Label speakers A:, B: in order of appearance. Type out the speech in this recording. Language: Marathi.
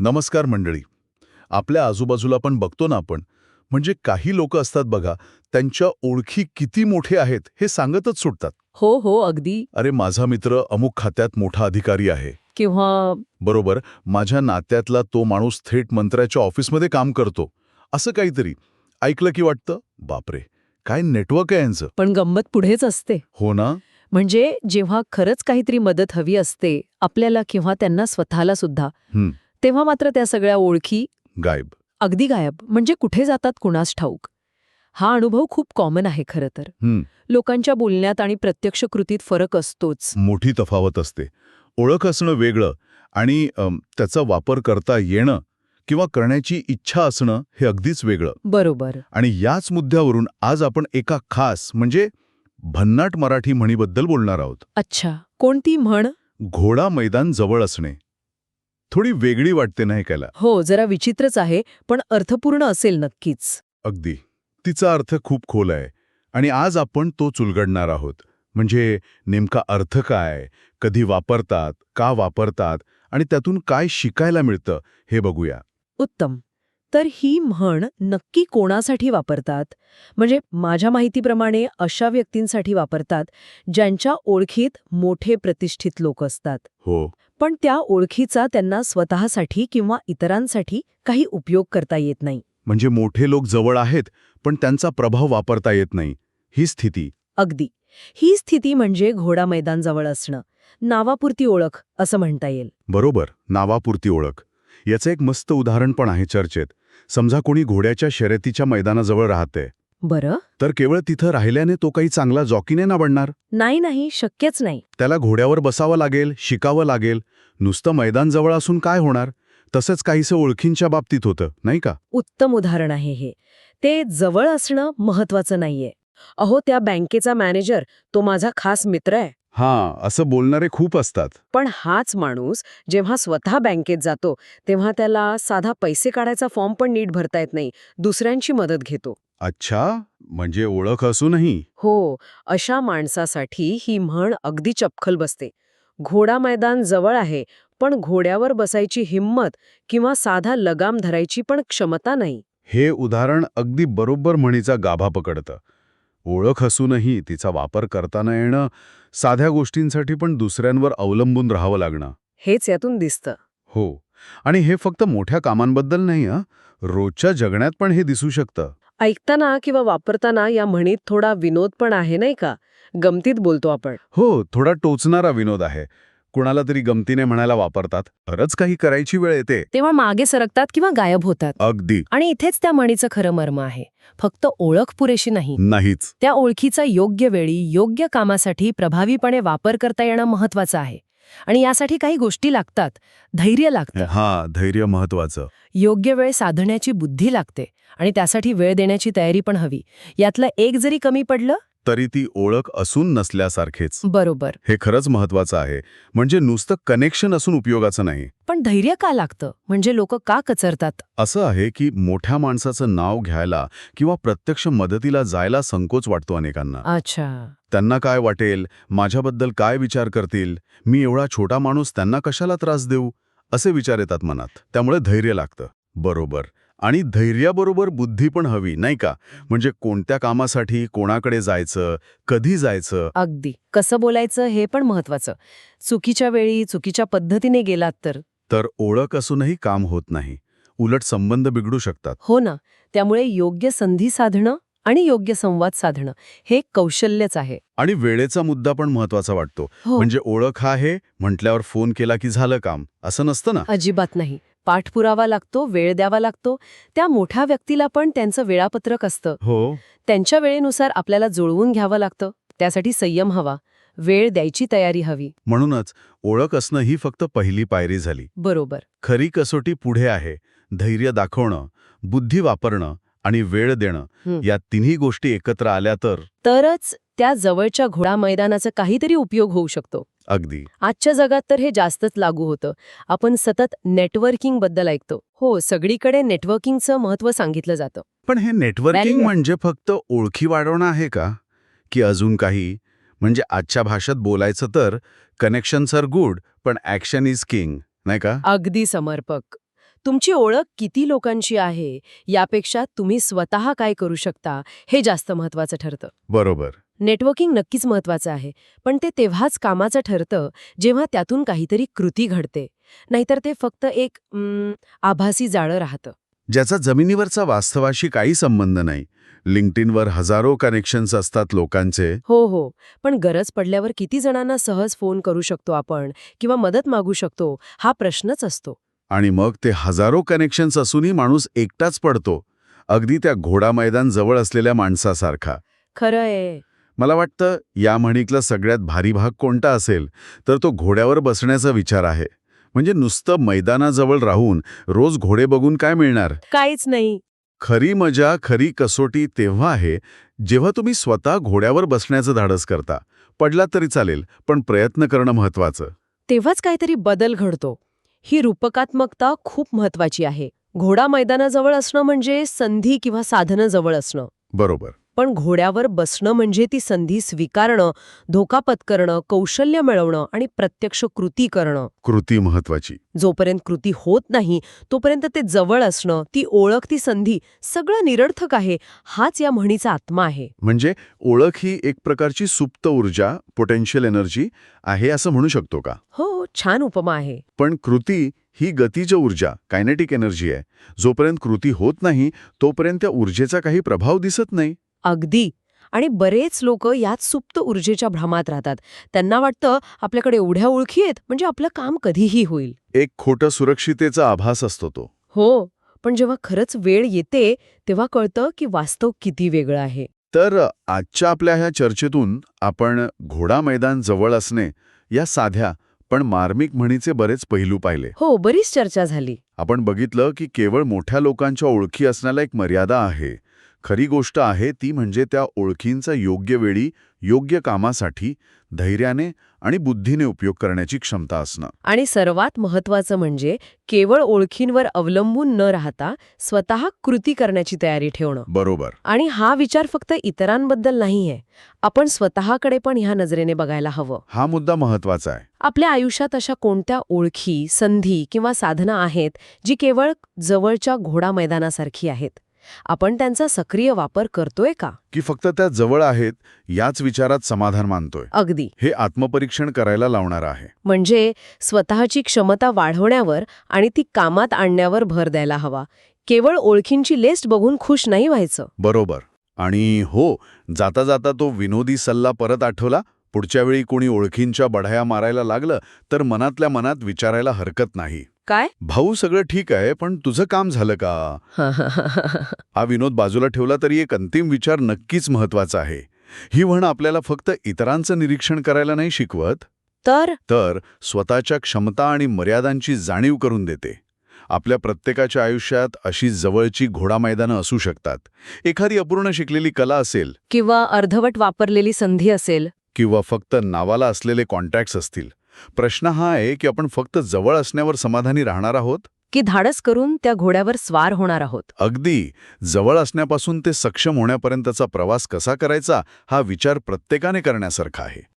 A: नमस्कार मंडळी. आपल्या आजूबाजूला पण बघतो ना आपण म्हणजे काही लोक असतात बघा त्यांच्या ओळखी किती मोठे आहेत हे सांगतच सुटतात.
B: हो हो अगदी.
A: अरे माझा मित्र अमुक खात्यात मोठा अधिकारी आहे.
B: किंवा
A: बरोबर माझ्या नात्यातला तो माणूस थेट मंत्र्याच्या ऑफिसमध्ये काम करतो. असं काहीतरी. ऐकलं की वाटतं? बापरे काय नेटवर्क आहे यांचं.
B: पण गंमत पुढेच असते.
A: हो ना?
B: म्हणजे जेव्हा खरंच काहीतरी मदत हवी असते आपल्याला किंवा त्यांना स्वतःला सुद्धा
A: हं.
B: तेव्हा मात्र त्या सगळ्या ओळखी
A: गायब.
B: अगदी गायब. म्हणजे कुठे जातात कुणास ठाऊक? हा अनुभव खूप कॉमन आहे खरं तर.
A: हं,
B: लोकांच्या बोलण्यात आणि प्रत्यक्ष कृतीत फरक असतोच.
A: मोठी तफावत असते. ओळख असणं वेगळं आणि अम, त्याचा वापर करता येणं किंवा करण्याची इच्छा असणं हे अगदीच वेगळं.
B: बरोबर.
A: आणि याच मुद्द्यावरून आज आपण एका खास म्हणजे भन्नाट मराठी म्हणीबद्दल बोलणार आहोत.
B: अच्छा. कोणती म्हण?
A: घोडा मैदान जवळ असणे. थोडी वेगळी वाटते ना ऐकायला.
B: हो जरा विचित्रच आहे पण अर्थपूर्ण असेल नक्कीच.
A: अगदी. तिचा अर्थ खूप खोल आहे. आणि आज आपण तो उलगडणार आहोत. म्हणजे नेमका अर्थ काय कधी वापरतात का वापरतात आणि त्यातून काय शिकायला मिळतं हे बघूया.
B: उत्तम. तर ही म्हण नक्की कोणासाठी वापरतात? म्हणजे माझ्या माहितीप्रमाणे अशा व्यक्तींसाठी वापरतात ज्यांच्या ओळखीत मोठे प्रतिष्ठित लोक असतात.
A: हो.
B: पण त्या ओळखीचा त्यांना स्वतःसाठी किंवा इतरांसाठी काही उपयोग करता येत नाही.
A: म्हणजे मोठे लोक जवळ आहेत पण त्यांचा प्रभाव वापरता येत नाही. ही स्थिती.
B: अगदी. ही स्थिती म्हणजे घोडा मैदान जवळ असणं. नावापुरती ओळख असं म्हणता येईल.
A: बरोबर नावापुरती ओळख. याचं एक मस्त उदाहरण पण आहे चर्चेत. समजा कोणी घोड्याच्या शर्यतीच्या मैदानाजवळ राहते.
B: बरं.
A: तर केवळ तिथं राहिल्याने तो काही चांगला जॉकीने ना बनणार
B: नाही नाही शक्यच नाही.
A: त्याला घोड्यावर बसावं लागेल शिकावं लागेल. नुसतं मैदान जवळ असून काय होणार? तसंच काहीसं ओळखींच्या बाबतीत होतं नाही का?
B: उत्तम उदाहरण आहे हे. ते जवळ असणं महत्वाचं नाहीये. अहो त्या बँकेचा मॅनेजर तो माझा खास मित्र आहे.
A: हां असं बोलणारे खूप असतात.
B: पण हाच माणूस जेव्हा स्वतः बँकेत जातो तेव्हा त्याला साधा पैसे काढायचा फॉर्म पण नीट भरता येत नाही दुसऱ्यांची मदत घेतो.
A: अच्छा म्हणजे ओळख असूनही.
B: हो अशा माणसासाठी ही म्हण अगदी चपखल बसते. घोडा मैदान जवळ आहे पण घोड्यावर बसायची हिंमत किंवा साधा लगाम धरायची पण क्षमता नाही.
A: हे उदाहरण अगदी बरोबर म्हणीचा गाभा पकडतं. ओळख असूनही तिचा वापर करताना येणं साध्या गोष्टींसाठी पण दुसऱ्यांवर अवलंबून राहावं लागणं.
B: हेच यातून दिसतं.
A: हो. आणि हे फक्त मोठ्या कामांबद्दल नाही हं. रोजच्या जगण्यात पण हे दिसू शकतं.
B: ऐकताना किंवा वापरताना या म्हणीत थोडा विनोद पण आहे नाही का? गमतीत बोलतो आपण.
A: हो थोडा टोचणारा विनोद आहे. कुणाला तरी गमतीने म्हणायला वापरतात. खरंच काही करायची वेळ येते.
B: तेव्हा मागे सरकतात किंवा गायब होतात.
A: अगदी.
B: आणि इथेच त्या म्हणीचं खरं मर्म आहे. फक्त ओळख पुरेशी नाही.
A: नाहीच.
B: त्या ओळखीचा योग्य वेळी योग्य कामासाठी प्रभावीपणे वापर करता येणं महत्वाचं आहे. आणि यासाठी काही गोष्टी लागतात. धैर्य लागतं.
A: हा धैर्य महत्वाचं
B: योग्य वेळ साधण्याची बुद्धी लागते. आणि त्यासाठी वेळ देण्याची तयारी पण हवी. यातलं एक जरी कमी पडलं
A: तरी ती ओळख असून नसल्यासारखेच.
B: बरोबर.
A: हे खरंच महत्वाचं आहे. म्हणजे नुसतं कनेक्शन असून उपयोगाचं नाही.
B: पण धैर्य का लागतं? म्हणजे लोक का कचरतात?
A: असं आहे की मोठ्या माणसाचं नाव घ्यायला किंवा प्रत्यक्ष मदतीला जायला संकोच वाटतो अनेकांना.
B: अच्छा.
A: त्यांना काय वाटेल? माझ्याबद्दल काय विचार करतील? मी एवढा छोटा माणूस त्यांना कशाला त्रास देऊ? असे विचार येतात मनात. त्यामुळे धैर्य लागतं. बरोबर. आणि धैर्याबरोबर बुद्धी पण हवी नाही का? म्हणजे कोणत्या कामासाठी कोणाकडे जायचं कधी जायचं?
B: अगदी. कसं बोलायचं हे पण महत्वाचं. चुकीच्या वेळी चुकीच्या पद्धतीने गेलात तर?
A: तर ओळख असूनही काम होत नाही. उलट संबंध बिघडू शकतात.
B: हो ना. त्यामुळे योग्य संधी साधणं आणि योग्य संवाद साधणं हे कौशल्यच आहे.
A: आणि वेळेचा मुद्दा पण महत्त्वाचा वाटतो.
B: हो.
A: म्हणजे ओळख आहे म्हटल्यावर फोन केला की झालं काम. असं नसतं ना?
B: अजिबात नाही. पाठपुरावा लागतो वेळ द्यावा लागतो. त्या मोठ्या व्यक्तीला पण त्यांचं वेळापत्रक असतं.
A: हो.
B: त्यांच्या वेळेनुसार आपल्याला जुळवून घ्यावं लागतं. त्यासाठी संयम हवा. वेळ द्यायची तयारी हवी.
A: म्हणूनच ओळख असणं ही फक्त पहिली पायरी झाली.
B: बरोबर.
A: खरी कसोटी पुढे आहे. धैर्य दाखवणं बुद्धी वापरणं आणि वेळ देणं. या तिन्ही गोष्टी एकत्र आल्या तर
B: तरच त्या जवळच्या घोडा मैदानाचा काहीतरी उपयोग होऊ शकतो.
A: अगदी.
B: आजच्या जगात तर हे जास्तच लागू होतं. आपण सतत नेटवर्किंगबद्दल ऐकतो. हो सगळीकडे नेटवर्किंगचं महत्त्व सांगितलं जातं.
A: पण हे नेटवर्किंग म्हणजे फक्त ओळखी वाढवणं आहे का? की अजून काही? म्हणजे आजच्या भाषेत बोलायचं तर कनेक्शन्स आर गुड पण ॲक्शन इज किंग नाही का?
B: अगदी समर्पक. तुमची ओळख किती लोकांची आहे? यापेक्षा तुम्ही स्वतः काय करू शकता? हे जास्त महत्वाचं ठरतं.
A: बरोबर.
B: नेटवर्किंग नक्कीच महत्वाचं आहे पण ते तेव्हाच कामाचं ठरतं जेव्हा त्यातून काहीतरी कृती घडते. नाहीतर ते फक्त एक आभासी जाळं राहतं.
A: ज्याचा जमिनीवरचा वास्तवाशी काही संबंध नाही. लिंक्डइनवर हजारो कनेक्शन्स असतात लोकांचे.
B: हो हो पण गरज पडल्यावर किती जणांना सहज फोन करू शकतो आपण किंवा मदत मागू शकतो हा प्रश्नच असतो.
A: आणि मग ते हजारो कनेक्शन्स असूनही माणूस एकटाच पडतो. अगदी त्या घोडा मैदान जवळ असलेल्या माणसासारखा.
B: खरं आहे
A: मला वाटतं या म्हणीतला सगळ्यात भारी भाग कोणता असेल तर तो घोड्यावर बसण्याचा विचार आहे. म्हणजे नुसतं मैदानाजवळ राहून रोज घोडे बघून काय मिळणार?
B: काहीच नाही.
A: खरी मजा खरी कसोटी तेव्हा आहे जेव्हा तुम्ही स्वतः घोड्यावर बसण्याचं धाडस करता. पडला तरी चालेल पण प्रयत्न करणं महत्वाचं
B: तेव्हाच काहीतरी बदल घडतो. ही रूपकात्मकता खूप महत्वाची आहे. घोडा मैदानाजवळ असणं म्हणजे संधी किंवा साधनं जवळ असणं.
A: बरोबर.
B: पण घोड्यावर बसणं म्हणजे ती संधी स्वीकारणं धोका पत्करणं कौशल्य मिळवणं आणि प्रत्यक्ष कृती करणं.
A: कृती महत्वाची.
B: जोपर्यंत कृती होत नाही तोपर्यंत ते जवळ असणं ती ओळख ती संधी सगळं निरर्थक आहे हाच या म्हणीचा आत्मा आहे.
A: म्हणजे ओळख ही एक प्रकारची सुप्त ऊर्जा पोटेन्शियल एनर्जी आहे असं म्हणू शकतो का?
B: हो छान उपमा आहे.
A: पण कृती ही गतीज ऊर्जा कायनेटिक एनर्जी आहे. जोपर्यंत कृती होत नाही तोपर्यंत त्या ऊर्जेचा काही प्रभाव दिसत नाही.
B: अगदी. आणि बरेच लोक यात सुप्त ऊर्जेच्या भ्रमात राहतात. त्यांना वाटतं आपल्याकडे एवढ्या ओळखी आहेत म्हणजे आपलं काम कधीही होईल.
A: एक खोटं सुरक्षितेचा आभास असतो तो.
B: हो पण जेव्हा खरंच वेळ येते तेव्हा कळतं की वास्तव किती वेगळं आहे.
A: तर आजच्या आपल्या ह्या चर्चेतून आपण घोडा मैदान जवळ असणे या साध्या पण मार्मिक म्हणीचे बरेच पैलू पाहिले.
B: हो बरीच चर्चा झाली.
A: आपण बघितलं की केवळ मोठ्या लोकांच्या ओळखी असण्याला एक मर्यादा आहे. खरी गोष्ट आहे ती म्हणजे त्या ओळखींचा योग्य वेळी योग्य कामासाठी धैर्याने आणि बुद्धीने उपयोग करण्याची क्षमता असणं.
B: आणि सर्वात महत्वाचं म्हणजे केवळ ओळखींवर अवलंबून न राहता स्वतः कृती करण्याची तयारी ठेवणं.
A: बरोबर.
B: आणि हा विचार फक्त इतरांबद्दल नाहीये आपण स्वतःकडे पण ह्या नजरेने बघायला हवं.
A: हा मुद्दा महत्त्वाचा आहे.
B: आपल्या आयुष्यात अशा कोणत्या ओळखी संधी किंवा साधनं आहेत जी केवळ जवळच्या घोडा मैदानासारखी आहेत? आपण त्यांचा सक्रिय वापर करतोय का?
A: की फक्त त्या जवळ आहेत याच विचारात समाधान मानतोय.
B: अगदी.
A: हे आत्मपरीक्षण करायला लावणार आहे.
B: म्हणजे स्वतःची क्षमता वाढवण्यावर आणि ती कामात आणण्यावर भर द्यायला हवा. केवळ ओळखींची लिस्ट बघून खुश नाही व्हायचं.
A: बरोबर. आणि हो जाता जाता तो विनोदी सल्ला परत आठवला? पुढच्या वेळी कोणी ओळखींच्या बढाया मारायला लागलं तर मनातल्या मनात विचारायला हरकत नाही.
B: काय?
A: भाऊ सगळं ठीक आहे पण तुझं काम झालं का? हा विनोद बाजूला ठेवला तरी एक अंतिम विचार नक्कीच महत्त्वाचा आहे. ही म्हण आपल्याला फक्त इतरांचं निरीक्षण करायला नाही शिकवत?
B: तर?
A: तर स्वतःच्या क्षमता आणि मर्यादांची जाणीव करून देते. आपल्या प्रत्येकाच्या आयुष्यात अशी जवळची घोडा मैदानं असू शकतात. एखादी अपूर्ण शिकलेली कला असेल.
B: किंवा अर्धवट वापरलेली संधी असेल.
A: किंवा फक्त नावाला असलेले कॉन्टॅक्ट्स असतील. प्रश्न हा आहे की आपण फक्त जवळ असण्यावर समाधानी राहणार आहोत?
B: की धाडस करून त्या घोड्यावर स्वार होणार आहोत?
A: अगदी. जवळ असण्यापासून ते सक्षम होण्यापर्यंतचा प्रवास कसा करायचा हा विचार प्रत्येकाने करण्यासारखा आहे.